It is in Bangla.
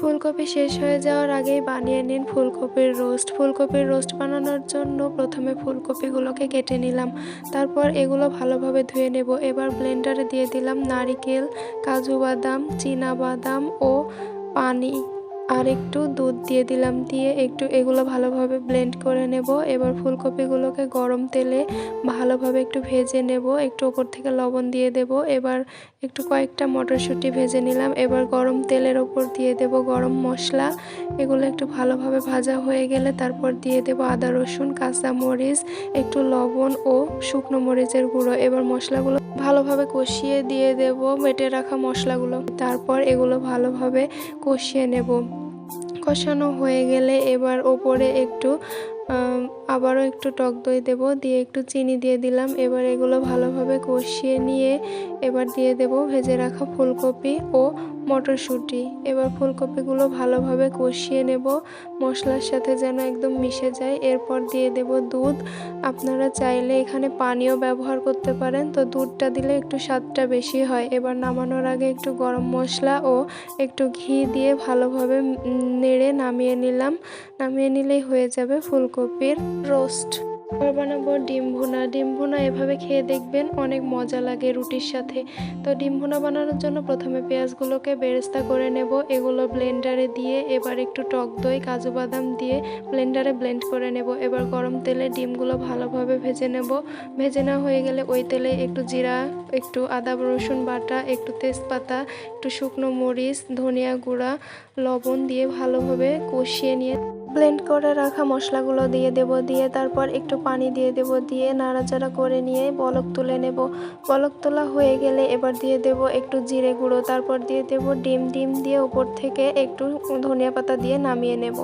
ফুলকপি শেষ হয়ে যাওয়ার আগেই বানিয়ে নিন ফুলকপির রোস্ট। ফুলকপির রোস্ট বানানোর জন্য প্রথমে ফুলকপিগুলোকে কেটে নিলাম। তারপর এগুলো ভালোভাবে ধুয়ে নেব। এবার ব্লেন্ডারে দিয়ে দিলাম নারিকেল, কাজু বাদাম, চীনা বাদাম ও পানি। আর একটু দুধ দিয়ে দিলাম, দিয়ে একটু এগুলো ভালোভাবে ব্লেন্ড করে নেব। এবার ফুলকপিগুলোকে গরম তেলে ভালোভাবে একটু ভেজে নেব, একটু ওপর থেকে লবণ দিয়ে দেব। এবার একটু কয়েকটা মটরশুঁটি ভেজে নিলাম। এবার গরম তেলের ওপর দিয়ে দেব গরম মশলা। এগুলো একটু ভালোভাবে ভাজা হয়ে গেলে তারপর দিয়ে দেব আদা, রসুন, কাঁচা মরিচ, একটু লবণ ও শুকনো মরিচের গুঁড়ো। এবার মশলাগুলো ভালোভাবে কষিয়ে দিয়ে দেব, বেটে রাখা মশলাগুলো। তারপর এগুলো ভালোভাবে কষিয়ে নেব। কষানো হয়ে গেলে এবার ওপরে একটু আবারও একটু টক দই দেব, দিয়ে একটু চিনি দিয়ে দিলাম। এবার এগুলো ভালোভাবে কষিয়ে নিয়ে এবার দিয়ে দেব ভেজে রাখা ফুলকপি ও মটরশুঁটি। এবার ফুলকপিগুলো ভালোভাবে কষিয়ে নেব, মশলার সাথে যেন একদম মিশে যায়। এরপর দিয়ে দেব দুধ। আপনারা চাইলে এখানে পানিও ব্যবহার করতে পারেন, তো দুধটা দিলে একটু স্বাদটা বেশি হয়। এবার নামানোর আগে একটু গরম মশলা ও একটু ঘি দিয়ে ভালোভাবে নেড়ে নামিয়ে নিলাম। নামিয়ে নিলেই হয়ে যাবে ফুলকপির রোস্ট। এবার বানাবো ডিম ভুনা। ডিম ভুনা এভাবে খেয়ে দেখবেন অনেক মজা লাগে রুটির সাথে। তো ডিম ভুনা বানানোর জন্য প্রথমে পেঁয়াজগুলোকে বেরেস্তা করে নেব। এগুলো ব্লেন্ডারে দিয়ে এবার একটু টক দই, কাজু বাদাম দিয়ে ব্লেন্ডারে ব্লেন্ড করে নেব। এবার গরম তেলে ডিমগুলো ভালোভাবে ভেজে নেব। ভেজে নেওয়া হয়ে গেলে ওই তেলে একটু জিরা, একটু আদা, রসুন বাটা, একটু তেজপাতা, একটু শুকনো মরিচ, ধনিয়া গুঁড়া, লবণ দিয়ে ভালোভাবে কষিয়ে নিয়ে ব্লেন্ড করে রাখা মশলাগুলো দিয়ে দেব, দিয়ে তারপর একটু পানি দিয়ে দেব, দিয়ে নাড়াচাড়া করে নিয়ে বলক তুলে নেব। বলক তোলা হয়ে গেলে এবার দিয়ে দেব একটু জিরে গুঁড়ো, তারপর দিয়ে দেব ডিম। ডিম দিয়ে উপর থেকে একটু ধনিয়া পাতা দিয়ে নামিয়ে নেব।